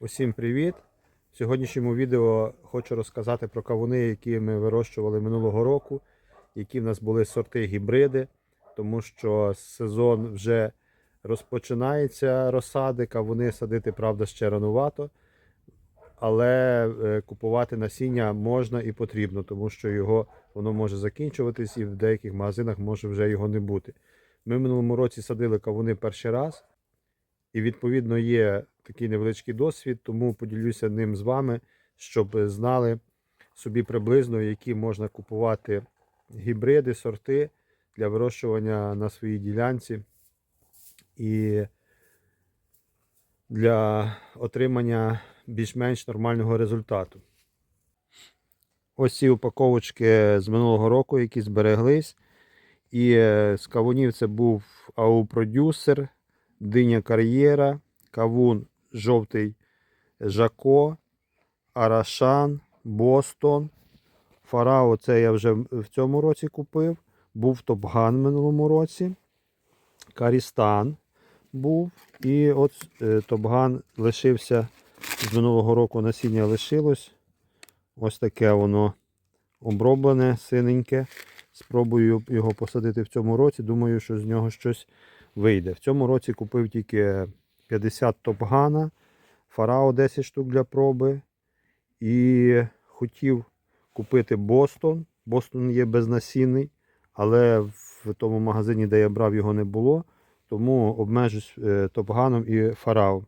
Усім привіт! В сьогоднішньому відео хочу розказати про кавуни, які ми вирощували минулого року, які в нас були сорти гібриди, тому що сезон вже розпочинається розсади, кавуни садити, правда, ще ранувато. Але е, купувати насіння можна і потрібно, тому що його воно може закінчуватись і в деяких магазинах може вже його не бути. Ми в минулому році садили кавуни перший раз. І відповідно є такий невеличкий досвід, тому поділюся ним з вами, щоб знали собі приблизно, які можна купувати гібриди, сорти для вирощування на своїй ділянці і для отримання більш-менш нормального результату. Ось ці упаковочки з минулого року, які збереглись. І е, з кавунів це був АУ-продюсер, диня кар'єра, кавун жовтий Жако, Арашан, Бостон. Фарао це я вже в цьому році купив. Був Топган в минулому році. Карістан був. І от е, Топган лишився з минулого року насіння лишилось. Ось таке воно оброблене, синеньке. Спробую його посадити в цьому році. Думаю, що з нього щось вийде. В цьому році купив тільки 50 топгана, фарао 10 штук для проби. І хотів купити Бостон. Бостон є безнасінний, але в тому магазині, де я брав, його не було. Тому обмежусь е, топганом і фарао.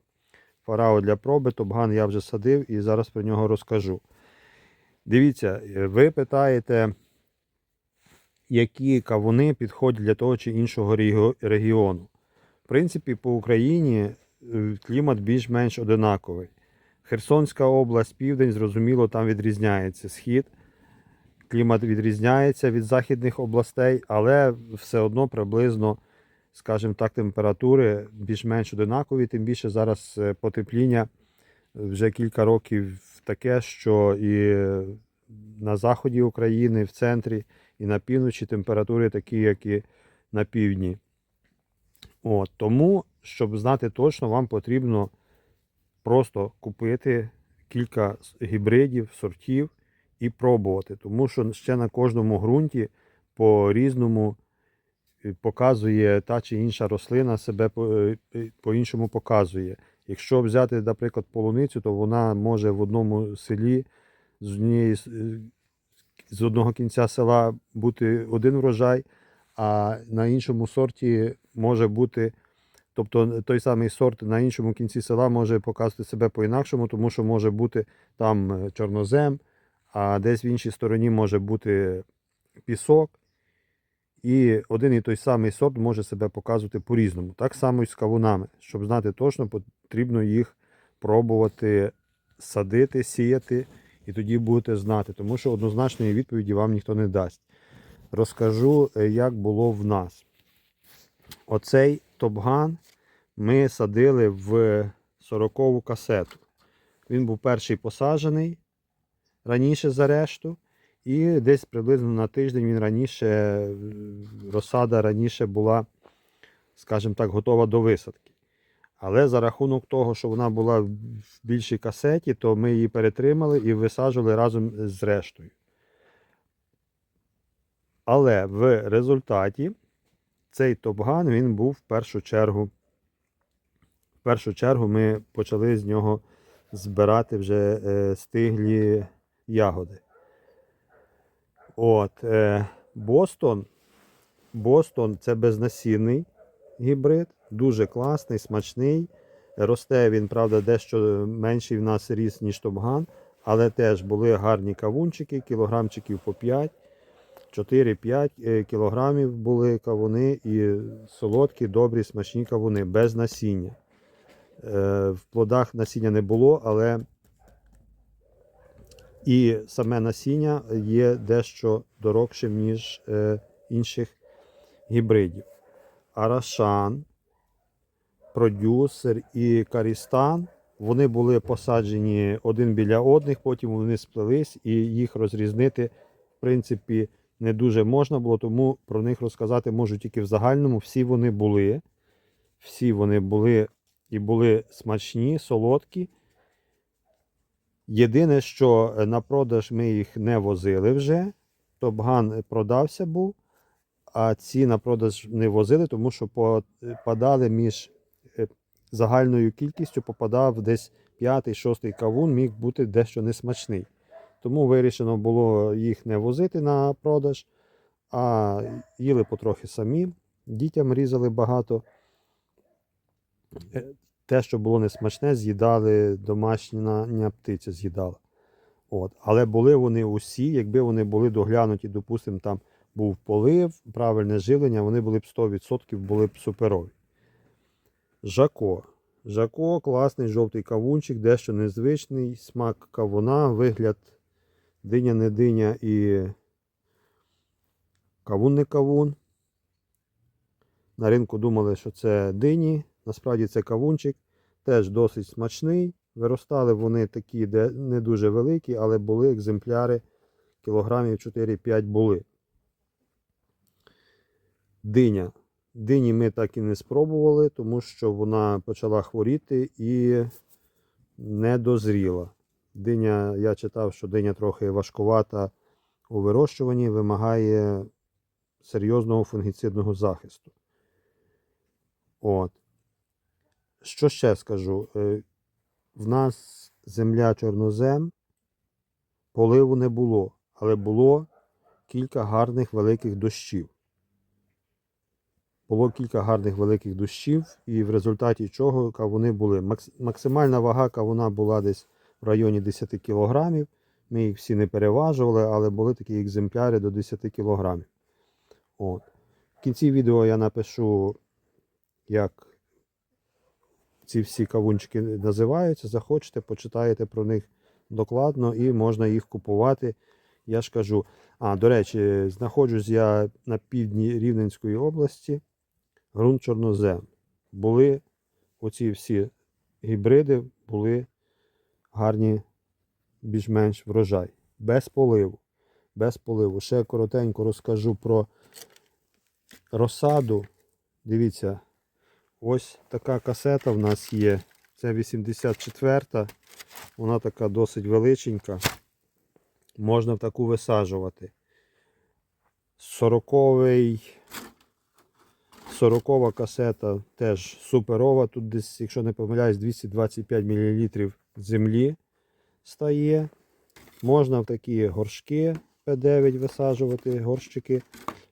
Фарао для проби, топган я вже садив і зараз про нього розкажу. Дивіться, е, ви питаєте, які кавуни підходять для того чи іншого регіону. В принципі, по Україні клімат більш-менш одинаковий. Херсонська область, південь, зрозуміло, там відрізняється схід. Клімат відрізняється від західних областей, але все одно приблизно, скажімо так, температури більш-менш одинакові. Тим більше зараз е, потепління вже кілька років таке, що і на заході України, в центрі, і на півночі температури такі, як і на півдні. От, тому, щоб знати точно, вам потрібно просто купити кілька гібридів, сортів і пробувати. Тому що ще на кожному ґрунті по-різному е, показує та чи інша рослина себе е, е, по-іншому показує. Якщо взяти, наприклад, полуницю, то вона може в одному селі з однієї з одного кінця села бути один врожай, а на іншому сорті може бути, тобто той самий сорт на іншому кінці села може показувати себе по-інакшому, тому що може бути там е, чорнозем, а десь в іншій стороні може бути пісок. І один і той самий сорт може себе показувати по-різному. Так само і з кавунами. Щоб знати точно, потрібно їх пробувати садити, сіяти, і тоді будете знати, тому що однозначної відповіді вам ніхто не дасть. Розкажу, е, як було в нас. Оцей топган ми садили в 40-ву касету. Він був перший посаджений раніше за решту. І десь приблизно на тиждень він раніше, розсада раніше була, скажімо так, готова до висадки. Але за рахунок того, що вона була в більшій касеті, то ми її перетримали і висаджували разом з рештою. Але в результаті цей топган він був в першу чергу. В першу чергу ми почали з нього збирати вже е, стиглі ягоди. От, е, Бостон. Бостон це безнасінний гібрид, дуже класний, смачний. Росте він, правда, дещо менший в нас ріс, ніж топган, але теж були гарні кавунчики, кілограмчиків по 5, 4-5 е, кілограмів були кавуни і солодкі, добрі, смачні кавуни, без насіння. Е, В плодах насіння не було, але і саме насіння є дещо дорогшим, ніж е, інших гібридів. Арашан, продюсер і Карістан. Вони були посаджені один біля одних, потім вони сплелись, і їх розрізнити, в принципі, не дуже можна було, тому про них розказати можу тільки в загальному. Всі вони були. Всі вони були і були смачні, солодкі. Єдине, що е, на продаж ми їх не возили вже. Топган продався був, а ці на продаж не возили, тому що попадали між е, загальною кількістю, попадав десь п'ятий, шостий кавун, міг бути дещо несмачний. Тому вирішено було їх не возити на продаж, а їли потрохи самі. Дітям різали багато. Е, Те, що було несмачне, з'їдали домашня птиця з'їдала. От. Але були вони усі, якби вони були доглянуті, допустимо, там був полив, правильне живлення, вони були б 100% були б суперові. Жако. Жако класний жовтий кавунчик, дещо незвичний, смак кавуна, вигляд диня не диня і кавун не кавун. На ринку думали, що це дині. Насправді це кавунчик. Теж досить смачний. Виростали вони такі, де не дуже великі, але були екземпляри кілограмів 4-5 були. Диня. Дині ми так і не спробували, тому що вона почала хворіти і не дозріла. Диня, я читав, що диня трохи важкувата у вирощуванні, вимагає серйозного фунгіцидного захисту. От. Що ще скажу? Е, В нас земля чорнозем, поливу не було, але було кілька гарних великих дощів. Було кілька гарних великих дощів, і в результаті чого кавуни були. Максимальна вага кавуна була десь в районі 10 кг. Ми їх всі не переважували, але були такі екземпляри до 10 кг. От. В кінці відео я напишу, як ці всі кавунчики називаються. Захочете, почитаєте про них докладно і можна їх купувати. Я ж кажу. А, до речі, знаходжусь я на півдні Рівненської області, ґрунт чорнозем. Були оці всі гібриди, були гарні, більш-менш врожай. Без поливу. Без поливу. Ще коротенько розкажу про розсаду. Дивіться, ось така касета в нас є. Це 84-та. Вона така досить величенька. Можна в таку висаджувати. 40-й 40 касета теж суперова. Тут десь, якщо не помиляюсь, 225 мл землі стає. Можна в такі горшки П9 висаджувати, горщики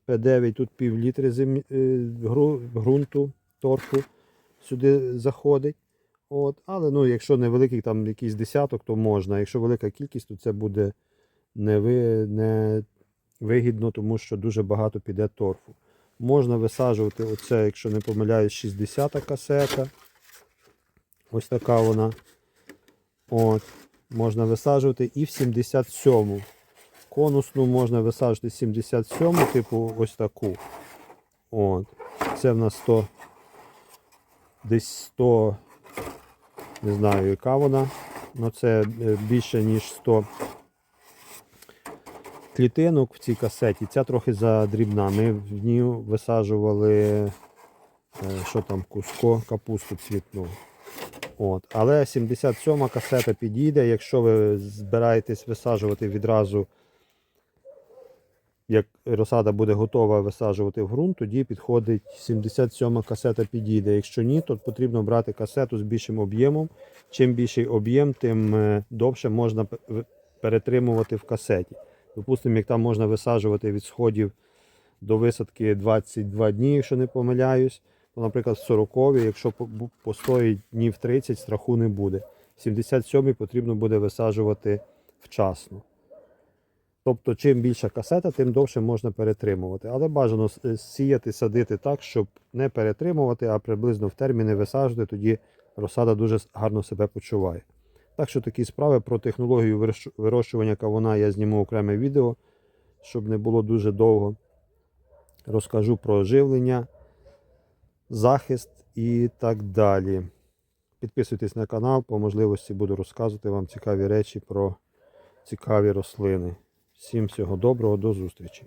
П9, тут пів літри землі, е, ґрунту, торфу сюди заходить. От. Але ну, якщо невеликий там якийсь десяток, то можна. Якщо велика кількість, то це буде не, ви, не вигідно, тому що дуже багато піде торфу. Можна висаджувати, оце, якщо не помиляюсь, 60 касета. Ось така вона. От. Можна висаджувати і в 77-му. Конусну можна висаджувати 77-му, типу ось таку. От. Це в нас 100. Десь 100. Не знаю, яка вона. Ну це е, більше, ніж 100 клітинок в цій касеті. Ця трохи задрібна. Ми в ній висаджували е, що там, куско, капусту цвітну. От. Але 77-ма касета підійде, якщо ви збираєтесь висаджувати відразу, як розсада буде готова висаджувати в ґрунт, тоді підходить 77-ма касета підійде. Якщо ні, то потрібно брати касету з більшим об'ємом. Чим більший об'єм, тим е, довше можна перетримувати в касеті. Допустимо, як там можна висаджувати від сходів до висадки 22 дні, якщо не помиляюсь, наприклад, в 40 якщо по- бу- постоїть днів 30, страху не буде. В 77 потрібно буде висаджувати вчасно. Тобто, чим більша касета, тим довше можна перетримувати. Але бажано е, сіяти, садити так, щоб не перетримувати, а приблизно в терміни висаджувати, тоді розсада дуже гарно себе почуває. Так що такі справи про технологію вирощування кавуна я зніму окреме відео, щоб не було дуже довго. Розкажу про живлення, захист і так далі. Підписуйтесь на канал, по можливості буду розказувати вам цікаві речі про цікаві рослини. Всім всього доброго, до зустрічі!